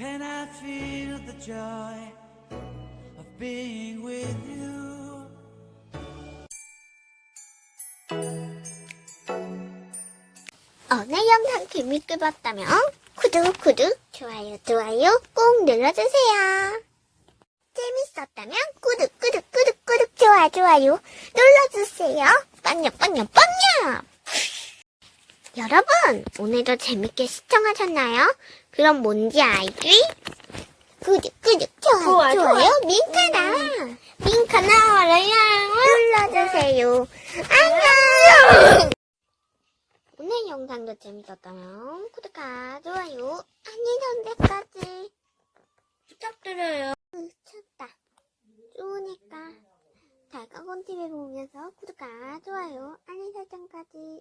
can I feel the joy of being with you? 오늘 영상 재밌게 봤다면 구독 구독 좋아요 좋아요 꼭 눌러주세요. 재밌었다면 구독 구독 구독 구독 좋아 좋아요 눌러주세요. 빵야 빵야 빵야. 여러분 오늘도 재밌게 시청하셨나요? 그럼 뭔지 알지? 구독 구독 좋아요 좋아, 좋아요 민카나 민카나 눌러주세요. 안녕. 오늘 영상도 재밌었다면 구독과 좋아요 알림 설정까지 부탁드려요. 춥다 좋으니까 달가곤 TV 보면서 구독과 좋아요 알림 설정까지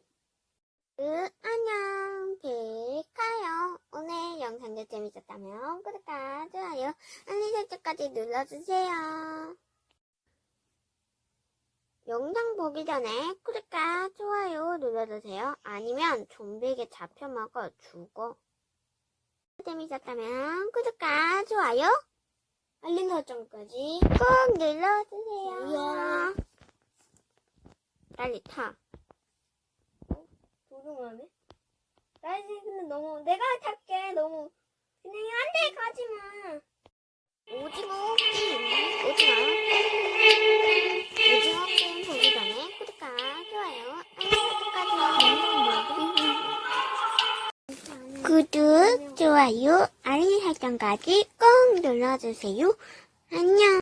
으, 안녕 뵐까요 오늘 영상도 재밌었다면 구독과 좋아요 알림 설정까지 눌러주세요 영상 보기 전에 구독과 좋아요 눌러주세요. 아니면 좀비에게 잡혀먹어 죽어. 재밌었다면 구독과 좋아요 알림 설정까지. 꼭 눌러주세요. 뭐야? 빨리 타. 나 이제 근데 너무 내가 탈게 너무 그냥 안돼 가지 마. 오징어 게임, 오징어. 오징어 게임 보기 전에 구독과 좋아요 알림 설정까지. 구독, 좋아요, 알림 설정까지 꼭 눌러주세요. 안녕.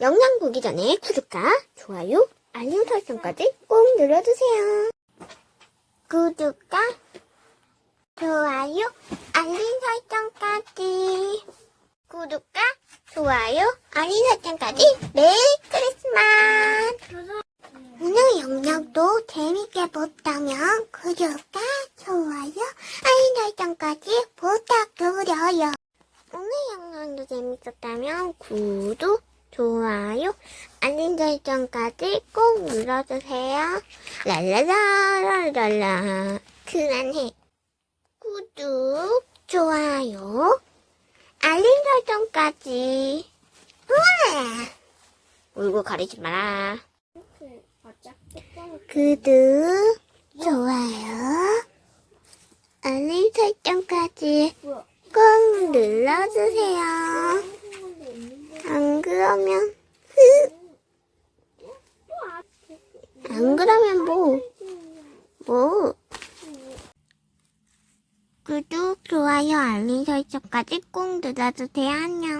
영상 보기 전에 구독과 좋아요, 알림 설정까지 꼭 눌러주세요. 구독과 좋아요, 알림 설정까지. 구독과 좋아요, 알림 설정까지 메리 크리스마스! 오늘 영상도 재밌게 봤다면 구독과 좋아요, 알림 설정까지 부탁드려요. 오늘 영상도 재밌었다면 구독, 좋아요, 알림 설정까지 꼭 눌러주세요. 랄랄라 랄랄라 그만해. 구독, 좋아요, 알림 설정까지. 우와! 얼굴 가리지 마라. 구독, 좋아요, 알림 설정까지? 꼭 눌러주세요. 안 그러면, 흐, 안 그러면 뭐, 뭐. 구독, 좋아요, 알림 설정까지 꼭 눌러주세요. 안녕.